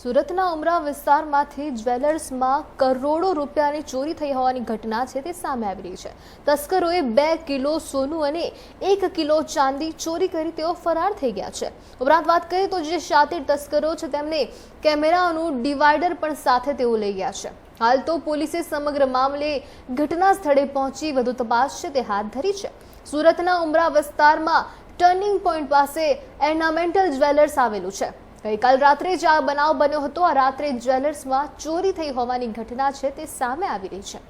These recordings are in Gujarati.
સુરતના ઉમરા વિસ્તારમાંથી જ્વેલર્સમાં કરોડો રૂપિયાની ચોરી થઈ હોવાની ઘટના છે તે સામે આવી રહી છે. તસ્કરોએ બે કિલો સોનું અને એક કિલો ચાંદી ચોરી કરી તેઓ ફરાર થઈ ગયા છે. ઉપરાંત વાત કરીએ તો જે શાતિર તસ્કરો છે તેમને કેમેરાનું ડિવાઈડર પણ સાથે તેઓ લઈ ગયા છે. હાલ તો પોલીસે સમગ્ર મામલે ઘટના સ્થળે પહોંચી વધુ તપાસ છે તે હાથ ધરી છે. સુરતના ઉમરા વિસ્તારમાં ટર્નિંગ પોઈન્ટ પાસે એર્નામેન્ટલ જ્વેલર્સ આવેલું છે. ગઈકાલ રાત્રે જ આ બનાવ બન્યો હતો. આ રાત્રે જ્વેલર્સમાં ચોરી થઈ હોવાની ઘટના છે તે સામે આવી રહી છે.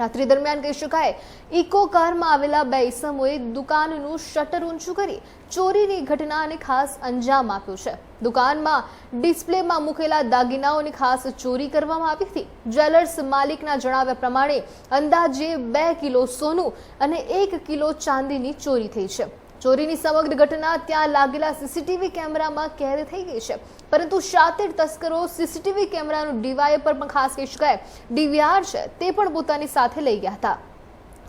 રાત્રિ દરમિયાન કહી શકાય ઇકો કારમાં આવેલા બે ઇસમોએ દુકાનનું શટર ઊંચું કરી ચોરીની ઘટનાને ખાસ અંજામ આપ્યો છે. દુકાનમાં ડિસ્પ્લેમાં મૂકેલા દાગીનાઓની ખાસ ચોરી કરવામાં આવી હતી. જ્વેલર્સ માલિકના જણાવ્યા પ્રમાણે અંદાજે બે કિલો સોનું અને એક કિલો ચાંદીની ચોરી થઈ છે. ચોરીની સમગ્ર ઘટના ત્યાં લાગેલા સીસીટીવી કેમેરામાં કેદ થઈ ગઈ છે. પરંતુ શાતિર તસ્કરો સીસીટીવી કેમેરાનું ડીવાય પર પણ ખાસ કહી શકાય. ડીવીઆર છે તે પણ પોતાની સાથે લઈ ગયા હતા.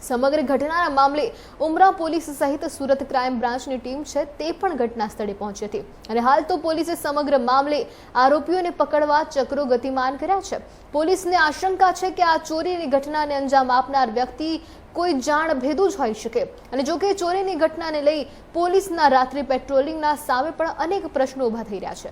સમગ્ર ઘટનાના મામલે ઉમરા પોલીસ સહિત સુરત ક્રાઇમ બ્રાન્ચની ટીમ છે તે પણ ઘટના સ્થળે પહોંચી હતી. અને હાલ તો પોલીસે સમગ્ર મામલે આરોપીઓને પકડવા ચક્રો ગતિમાન કર્યા છે. પોલીસને આશંકા છે કે આ ચોરીની ઘટનાને અંજામ આપનાર વ્યક્તિ કોઈ જાણ ભેદું જ હોઈ શકે. અને જો કે ચોરીની ઘટનાને લઈ પોલીસના રાત્રિ પેટ્રોલિંગના સામે પણ અનેક પ્રશ્નો ઊભા થઈ રહ્યા છે.